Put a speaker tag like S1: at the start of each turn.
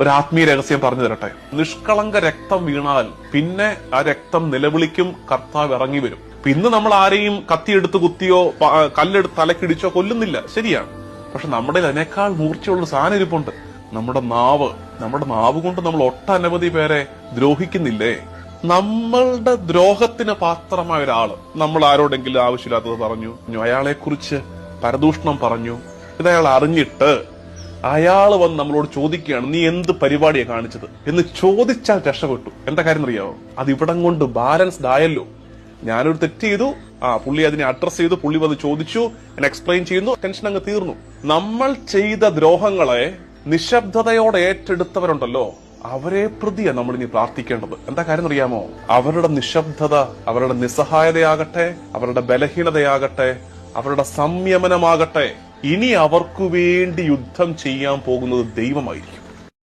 S1: ഒരു ആത്മീയ രഹസ്യം പറഞ്ഞു തരട്ടെ. നിഷ്കളങ്ക രക്തം വീണാൽ പിന്നെ ആ രക്തം നിലവിളിക്കും കർത്താവ് ഇറങ്ങി വരും. പിന്നെ നമ്മൾ ആരെയും കത്തിയെടുത്ത് കുത്തിയോ കല്ലെടുത്ത് തലക്കിടിച്ചോ കൊല്ലുന്നില്ല. ശരിയാണ്. പക്ഷെ നമ്മുടെ അതിനേക്കാൾ മൂർച്ചയുള്ള സാധനം ഇരിപ്പുണ്ട്. നമ്മുടെ നാവ് നമ്മുടെ നാവ് കൊണ്ട് നമ്മൾ ഒട്ടനവധി പേരെ ദ്രോഹിക്കുന്നില്ലേ? നമ്മളുടെ ദ്രോഹത്തിന് പാത്രമായ ഒരാൾ നമ്മൾ ആരോടെങ്കിലും ആവശ്യമില്ലാത്തത് പറഞ്ഞു അയാളെ കുറിച്ച് പരദൂഷണം പറഞ്ഞു. ഇത് അയാൾ അറിഞ്ഞിട്ട് അയാൾ വന്ന് നമ്മളോട് ചോദിക്കുകയാണ് നീ എന്ത് പരിപാടിയാണ് കാണിച്ചത്? എന്ന് ചോദിച്ചാൽ രക്ഷപ്പെട്ടു. എന്താ കാര്യം അറിയാവോ അത് ഇവിടം കൊണ്ട് ബാലൻസ്ഡ് ആയല്ലോ. ഞാനൊരു തെറ്റ് ചെയ്തു. ആ പുള്ളി അതിനെ അഡ്രസ് ചെയ്തു. പുള്ളി വന്ന് ചോദിച്ചു. എക്സ്പ്ലെയിൻ ചെയ്യുന്നു. ടെൻഷൻ അങ്ങ് തീർന്നു. നമ്മൾ ചെയ്ത ദ്രോഹങ്ങളെ നിശബ്ദതയോടെ ഏറ്റെടുത്തവരുണ്ടല്ലോ. അവരെ പ്രതിയാ നമ്മൾ ഇനി പ്രാർത്ഥിക്കേണ്ടത്. എന്താ കാര്യം അറിയാമോ അവരുടെ നിശബ്ദത അവരുടെ നിസ്സഹായതയാകട്ടെ അവരുടെ ബലഹീനതയാകട്ടെ അവരുടെ സംയമനമാകട്ടെ ഇനി അവർക്കു വേണ്ടി യുദ്ധം ചെയ്യാൻ പോകുന്നത് ദൈവമായിരിക്കും.